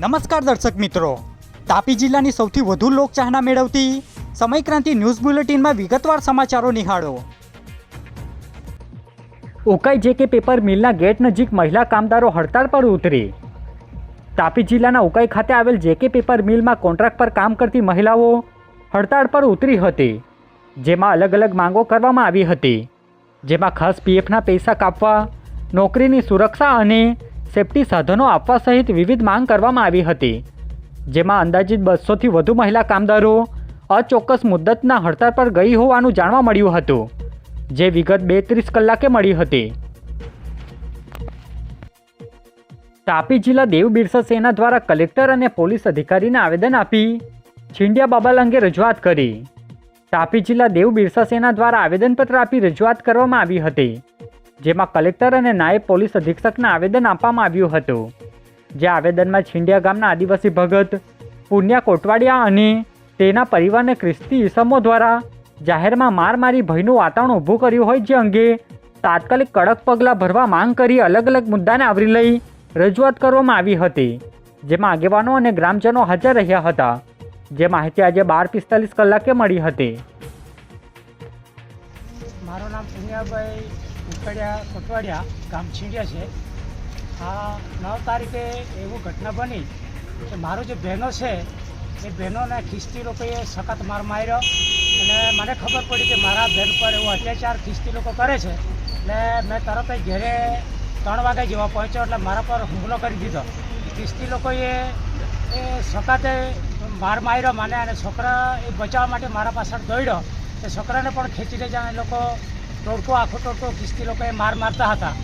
નમસ્કાર દર્શક મિત્રો. તાપી જિલ્લાની સૌથી વધુ લોકચાહના મેળવતી સમયક્રાંતિ ન્યૂઝ બુલેટિનમાં વિગતવાર સમાચારો નિહાળો. ઉકાઈ જે કે પેપર મિલના ગેટ નજીક મહિલા કામદારો હડતાળ પર ઉતરી. તાપી જિલ્લાના ઉકાઈ ખાતે આવેલ જે કે પેપર મિલમાં કોન્ટ્રાક્ટ પર કામ કરતી મહિલાઓ હડતાળ પર ઉતરી હતી, જેમાં અલગ અલગ માંગો કરવામાં આવી હતી. જેમાં ખાસ પીએફના પૈસા કાપવા, નોકરીની સુરક્ષા અને સેફટી સાધનો આપવા સહિત વિવિધ માંગ કરવામાં આવી હતી. જેમાં અંદાજિત બસોથી વધુ મહિલા કામદારો અચોક્કસ મુદ્દતના હડતાળ પર ગઈ હોવાનું જાણવા મળ્યું હતું, જે વિગત બેત્રીસ કલાકે મળી હતી. તાપી જિલ્લા દેવ બિરસા સેના દ્વારા કલેક્ટર અને પોલીસ અધિકારીને આવેદન આપી છીંડિયા બાબલ અંગે રજૂઆત કરી. તાપી જિલ્લા દેવ બિરસા સેના દ્વારા આવેદનપત્ર આપી રજૂઆત કરવામાં આવી હતી. જેમાં કલેક્ટર અને નાયબ પોલીસ અધિક્ષકને આવેદન આપવામાં આવ્યું હતું. જે આવેદનમાં છીંડિયા ગામના આદિવાસી ભગત પુણ્યા કોટવાડિયા અને તેના પરિવારને ખ્રિસ્તી ઈસમો દ્વારા જાહેરમાં માર મારી ભયનું વાતાવરણ ઊભું કર્યું હોય જે અંગે તાત્કાલિક કડક પગલાં ભરવા માંગ કરી અલગ અલગ મુદ્દાને આવરી લઈ રજૂઆત કરવામાં આવી હતી. જેમાં આગેવાનો અને ગ્રામજનો હાજર રહ્યા હતા. જે માહિતી આજે બાર પિસ્તાલીસ કલાકે મળી હતી. મારું નામ સુનિયાભાઈ ઉકડિયા કોટવાડિયા ગામ છીંડિયા છે. આ નવ તારીખે એવું ઘટના બની કે મારો જે બહેનો છે, એ બહેનોને ખિસ્તી લોકોએ સખત માર માર્યો અને મને ખબર પડી કે મારા બહેન પર એવો અત્યાચાર ખિસ્તી લોકો કરે છે. એટલે મેં તરત જ ઘેરે ત્રણ વાગે જેવા પહોંચ્યો એટલે મારા પર હુમલો કરી દીધો. ખિસ્તી લોકોએ એ સખતે માર માર્યો મને અને છોકરા એ બચાવવા માટે મારા પાછળ દોડ્યો. એ છોકરાને પણ ખેંચી લઈ જાય એ લોકો ટોળકો આખો ટોળકો કિસ્તી લોકોએ માર મારતા હતા.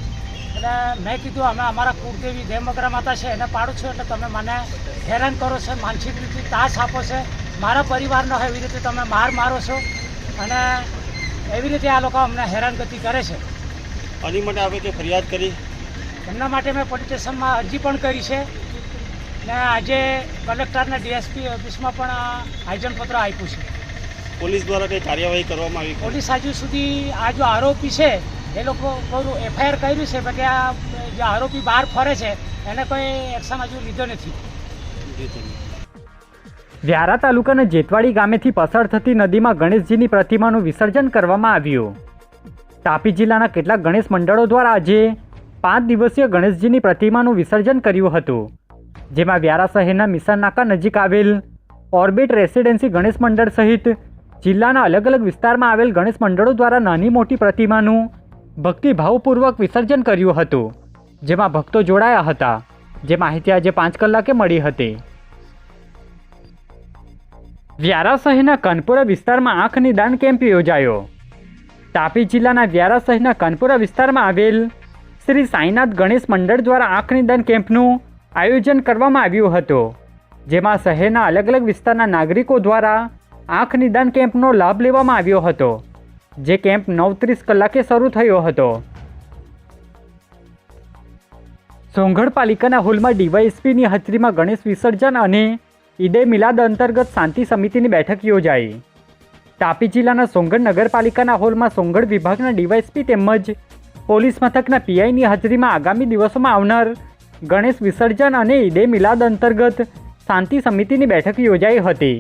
એટલે મેં કીધું અમે અમારા કુળદેવી દેવમગરા માતા છે એને પાડું છું એટલે તમે મને હેરાન કરો છો માનસિક રીતે તાસ આપો છે મારા પરિવારનો હોય એવી રીતે તમે માર મારો છો અને એવી રીતે આ લોકો અમને હેરાનગતિ કરે છે. આની માટે આપણે ફરિયાદ કરી? એમના માટે મેં પોલીસ સ્ટેશનમાં અરજી પણ કરી છે ને આજે કલેક્ટરને ડીએસપી ઓફિસમાં પણ આયોજનપત્ર આપ્યું છે. પોલીસ દ્વારા કઈ કાર્યવાહી કરવામાં આવી પોલીસ હજુ સુધી આ જો આરોપી છે એ લોકો કોઈ એફઆઈઆર કર્યું છે કે આ જે આરોપી બહાર ફરે છે એને કોઈ એક્શન હજુ લીધો નથી. વ્યારા તાલુકાના જેતવાડી ગામેથી પસાર થતી નદીમાં ગણેશજીની પ્રતિમાનું વિસર્જન કરવામાં આવ્યું. તાપી જિલ્લાના કેટલાક ગણેશ મંડળો દ્વારા આજે પાંચ દિવસીય ગણેશજીની પ્રતિમાનું વિસર્જન કર્યું હતું જેમાં વ્યારા શહેરના મિશન નાકા નજીક આવેલ ઓર્બિટ રેસિડેન્સી ગણેશ મંડળ સહિત જિલ્લાના અલગ અલગ વિસ્તારમાં આવેલ ગણેશ મંડળો દ્વારા નાની મોટી પ્રતિમાનું ભક્તિભાવપૂર્વક વિસર્જન કર્યું હતું, જેમાં ભક્તો જોડાયા હતા. જે માહિતી આજે પાંચ કલાકે મળી હતી. વ્યારા શહેરના કનપુરા વિસ્તારમાં આંખ નિદાન કેમ્પ યોજાયો. તાપી જિલ્લાના વ્યારા શહેરના કનપુરા વિસ્તારમાં આવેલ શ્રી સાંઈનાથ ગણેશ મંડળ દ્વારા આંખ નિદાન કેમ્પનું આયોજન કરવામાં આવ્યું હતું, જેમાં શહેરના અલગ અલગ વિસ્તારના નાગરિકો દ્વારા આંખ નિદાન કેમ્પનો લાભ લેવામાં આવ્યો હતો, જે કેમ્પ નવત્રીસ કલાકે શરૂ થયો હતો. સોંગઢ પાલિકાના હોલમાં ડીવાયએસપીની હાજરીમાં ગણેશ વિસર્જન અને ઈદે મિલાદ અંતર્ગત શાંતિ સમિતિની બેઠક યોજાઈ. તાપી જિલ્લાના સોંગઢ નગરપાલિકાના હોલમાં સોંગઢ વિભાગના ડીવાયએસપી તેમજ પોલીસ મથકના પીઆઈની હાજરીમાં આગામી દિવસોમાં આવનાર ગણેશ વિસર્જન અને ઈદે મિલાદ અંતર્ગત શાંતિ સમિતિની બેઠક યોજાઈ હતી.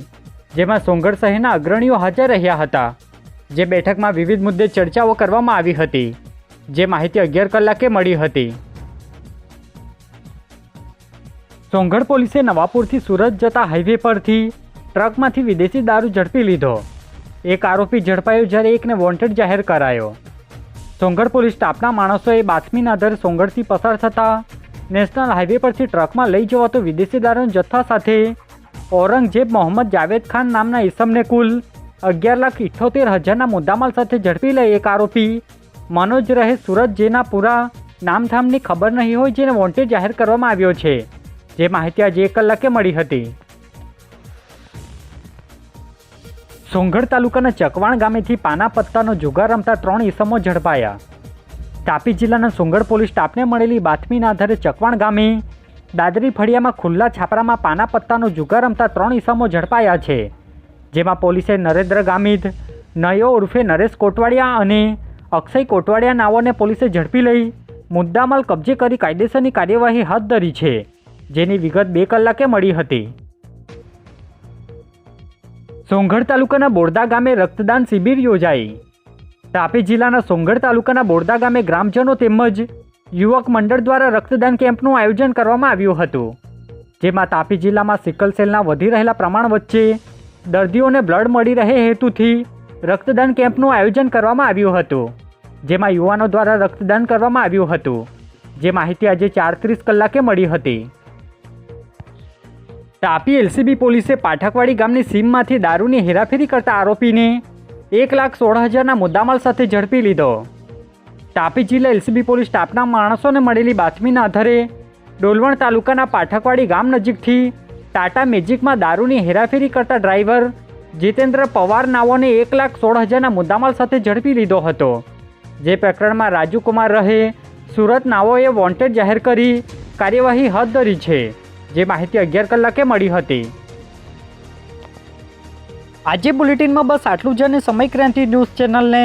જેમાં સોંગઢ શહેરના અગ્રણીઓ હાજર રહ્યા હતા, જે બેઠકમાં વિવિધ મુદ્દે ચર્ચાઓ કરવામાં આવી હતી, જે માહિતી અગિયાર કલાકે મળી હતી. સોંગઢ પોલીસે નવાપુરથી સુરત જતા હાઈવે પરથી ટ્રકમાંથી વિદેશી દારૂ ઝડપી લીધો. એક આરોપી ઝડપાયો જ્યારે એકને વોન્ટેડ જાહેર કરાયો. સોંગઢ પોલીસ સ્ટાફના માણસોએ બાતમીના આધારે સોંગઢથી પસાર થતા નેશનલ હાઈવે પરથી ટ્રકમાં લઈ જવાતો વિદેશી દારૂના જથ્થા સાથે ઔરંગઝેબ મોહમ્મદ જાવેદ ખાન નામના ઈસમને કુલ અગિયાર લાખ ઇઠ્ઠોતેર હજારના મુદ્દામાલ સાથે ઝડપી લઈ એક આરોપી. મનોજ રહે સુરત જેના પૂરા નામધામની ખબર નહીં હોય જેને વોન્ટેડ જાહેર કરવામાં આવ્યો છે. જે માહિતી આજે એક કલાકે મળી હતી. સોંગઢ તાલુકાના ચકવાણ ગામેથી પાના પત્તાનો જુગાર રમતા ત્રણ ઈસમો ઝડપાયા. તાપી જિલ્લાના સોંગઢ પોલીસ સ્ટાફને મળેલી બાતમીના આધારે ચકવાણ ગામે દાદરી ફળિયામાં ખુલ્લા છાપરામાં પાના પત્તાનો જુગાર રમતા ત્રણ ઈસમો ઝડપાયા છે, જેમાં પોલીસે નરેન્દ્ર ગામિત, નયો ઉર્ફે નરેશ કોટવાડિયા અને અક્ષય કોટવાડિયા નાઓને પોલીસે ઝડપી લઈ મુદ્દામાલ કબજે કરી કાયદેસરની કાર્યવાહી હાથ ધરી છે, જેની વિગત બે કલાકે મળી હતી. સોંગઢ તાલુકાના બોરદા ગામે રક્તદાન શિબિર યોજાઈ. તાપી જિલ્લાના સોંગઢ તાલુકાના બોરદા ગામે ગ્રામજનો તેમજ યુવક મંડળ દ્વારા રક્તદાન કેમ્પનું આયોજન કરવામાં આવ્યું હતું, જેમાં તાપી જિલ્લામાં સિકલ સેલના વધી રહેલા પ્રમાણ વચ્ચે દર્દીઓને બ્લડ મળી રહે હેતુથી રક્તદાન કેમ્પનું આયોજન કરવામાં આવ્યું હતું, જેમાં યુવાનો દ્વારા રક્તદાન કરવામાં આવ્યું હતું, જે માહિતી આજે ચારત્રીસ કલાકે મળી હતી. તાપી એલસીબી પોલીસે પાઠકવાડી ગામની સીમમાંથી દારૂની હેરાફેરી કરતા આરોપીને એક લાખ સોળ હજારના મુદ્દામાલ સાથે ઝડપી લીધો. તાપી જિલ્લા એલસીબી પોલીસ સ્ટાફના માણસોને મળેલી બાતમીના આધારે ડોલવણ તાલુકાના પાઠકવાડી ગામ નજીકથી ટાટા મેજિકમાં દારૂની હેરાફેરી કરતા ડ્રાઈવર જીતેન્દ્ર પવાર નાઓને એક લાખ સોળ હજારના મુદ્દામાલ સાથે ઝડપી લીધો હતો. જે પ્રકરણમાં રાજુકુમાર રહે, સુરત નાઓએ વોન્ટેડ જાહેર કરી કાર્યવાહી હાથ ધરી છે. જે માહિતી અગિયાર કલાકે મળી હતી. આજે બુલેટિનમાં બસ આટલું જ અને સમય ક્રાંતિ ન્યૂઝ ચેનલને